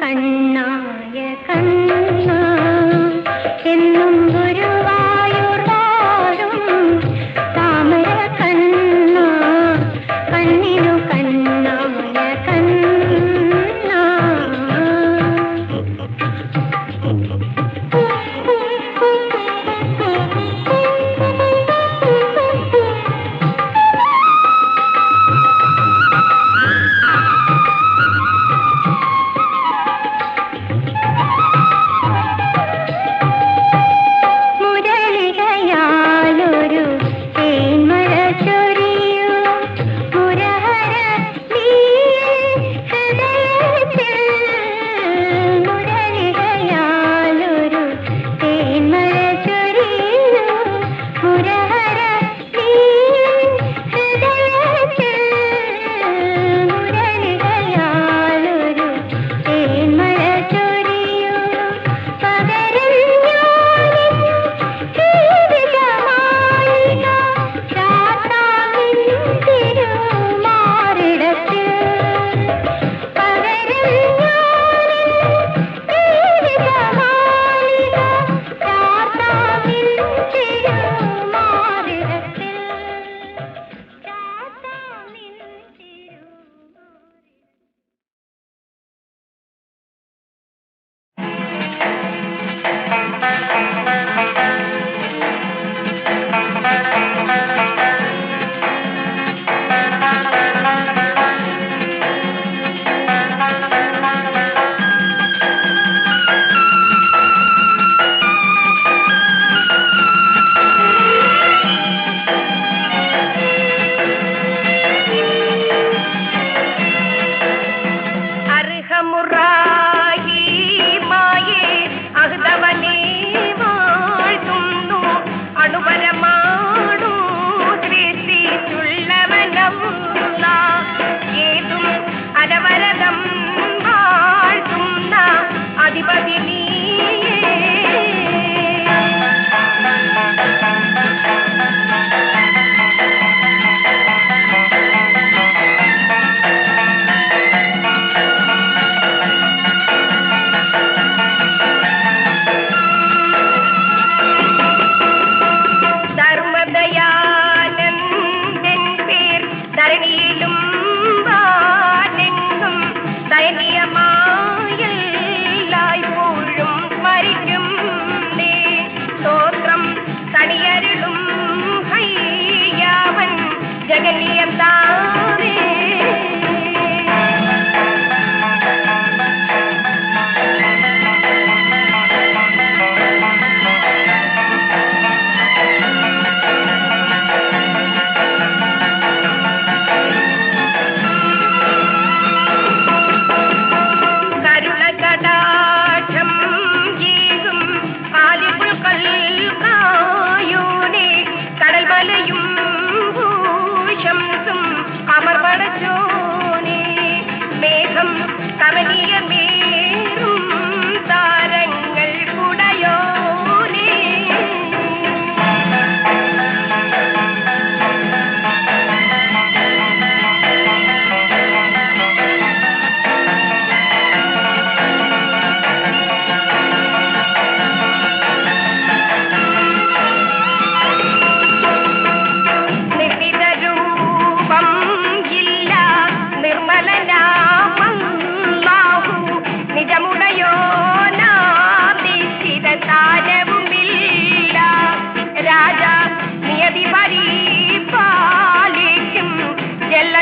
കണ്ണായ കണ്ണ എന്നും ഒരു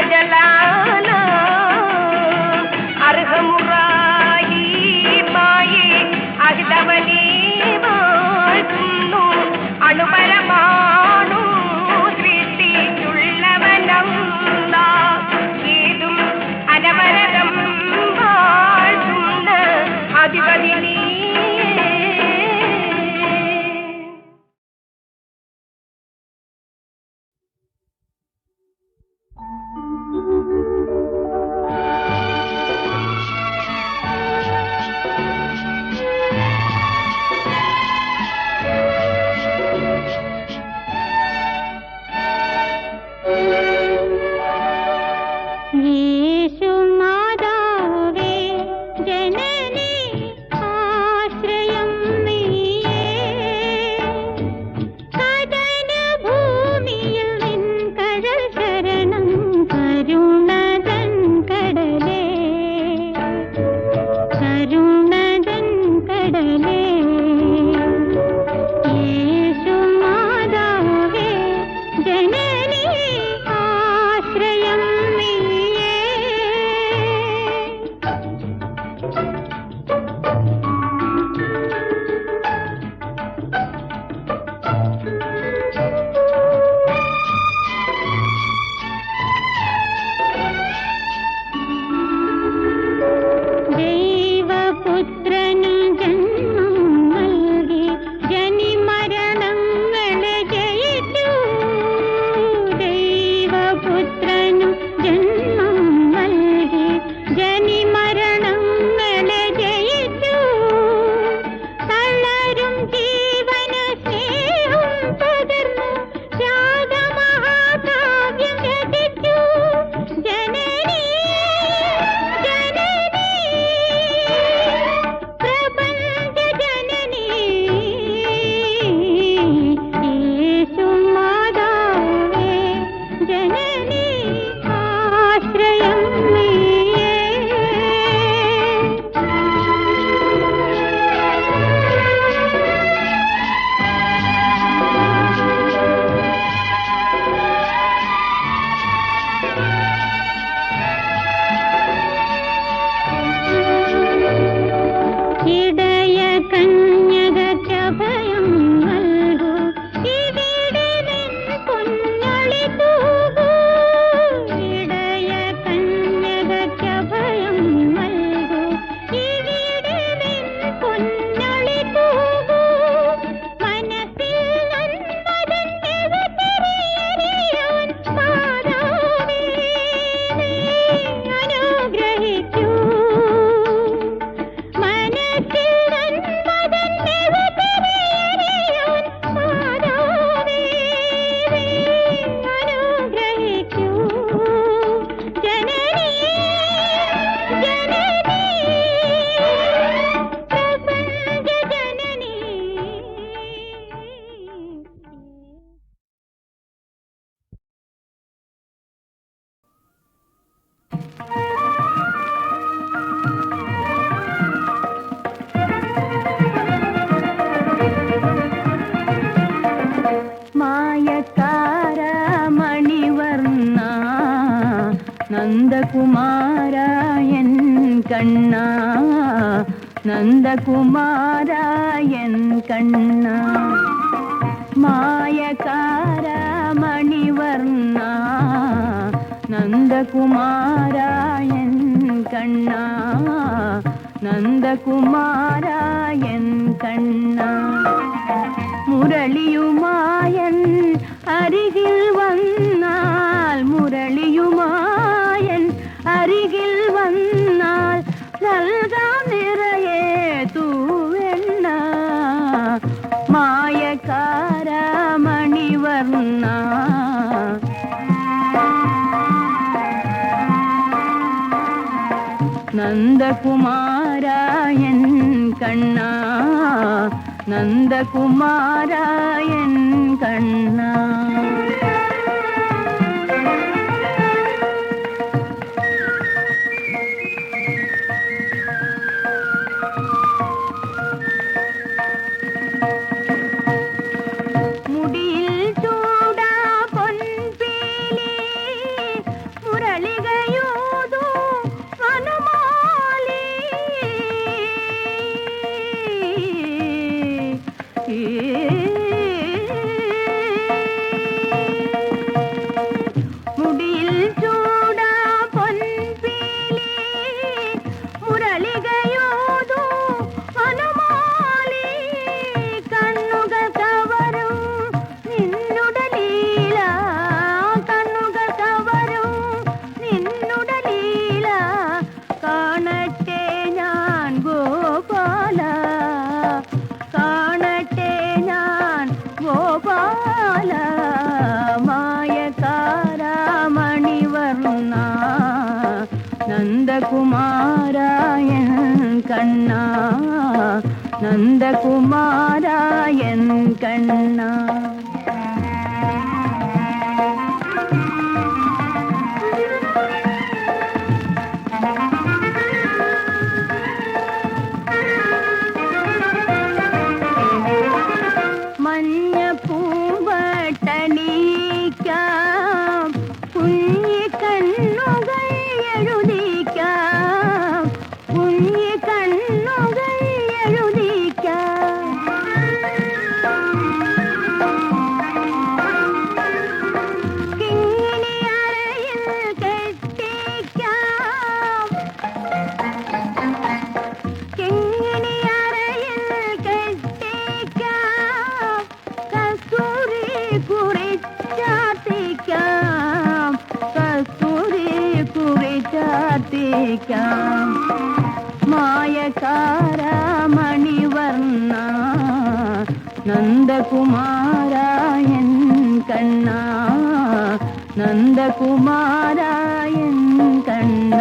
快点 நந்தகுமாரா என் கண்ணா. நந்தகுமாரா என் கண்ணா. மாயக்கார மணிவர்ணா நந்தகுமாரா என் கண்ணா. நந்தகுமாரா என் கண்ணா. முரளியுமாயன் அருகில் நந்தகுமாரா என் கண்ணா நந்தகுமாரா கண்ணா. മറക്കാം മായക്കാര മണിവർണ നന്ദകുമാര എൻ കണ്ണ നന്ദകുമാര എൻ കണ്ണ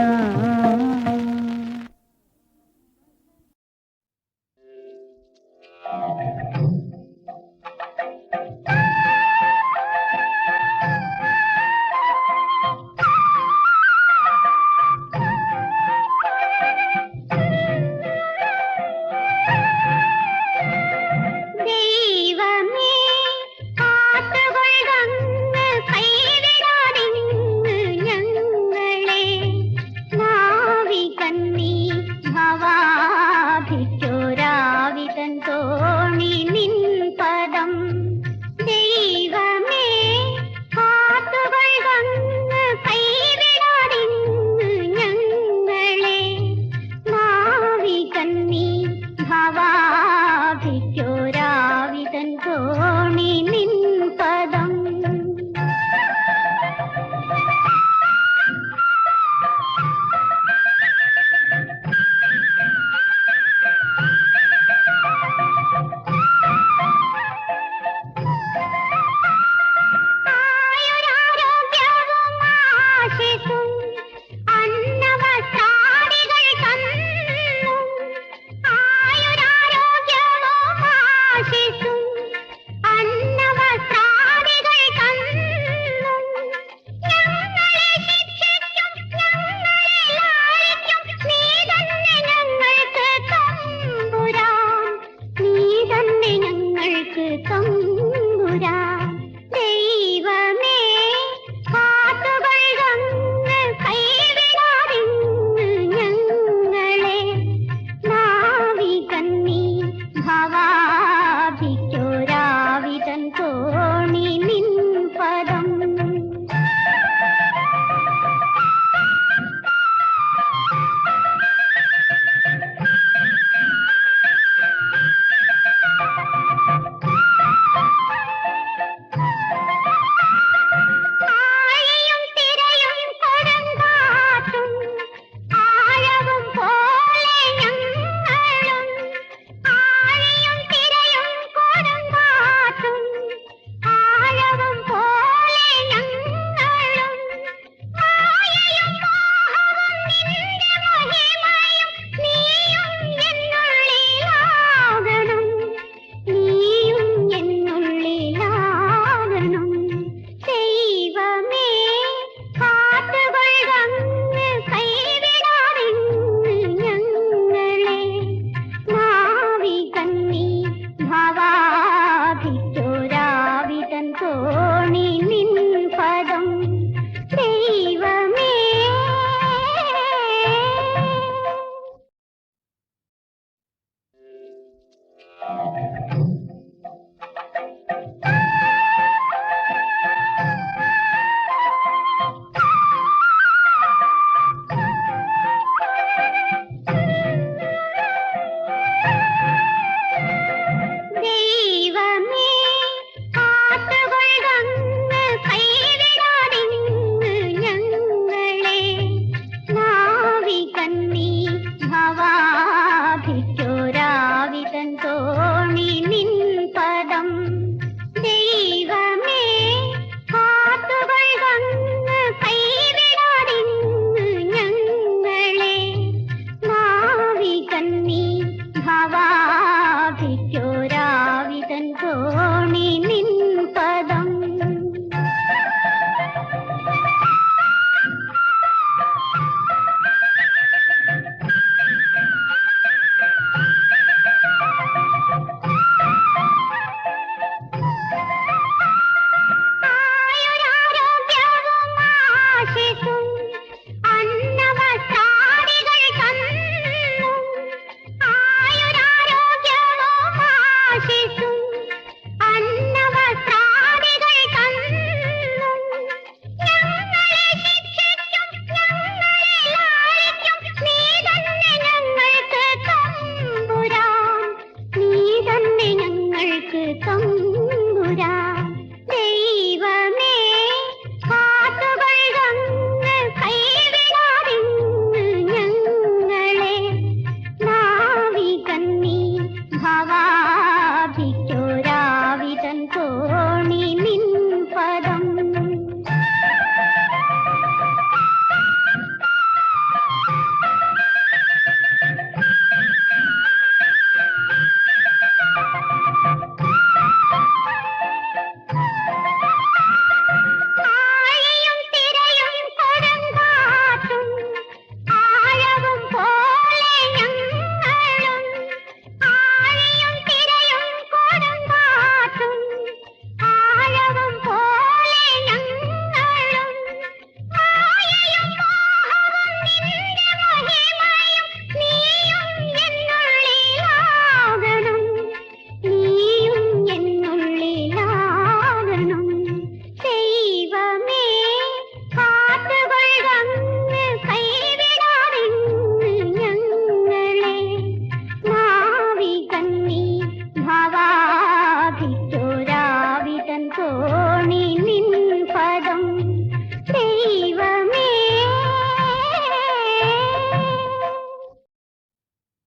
Oh.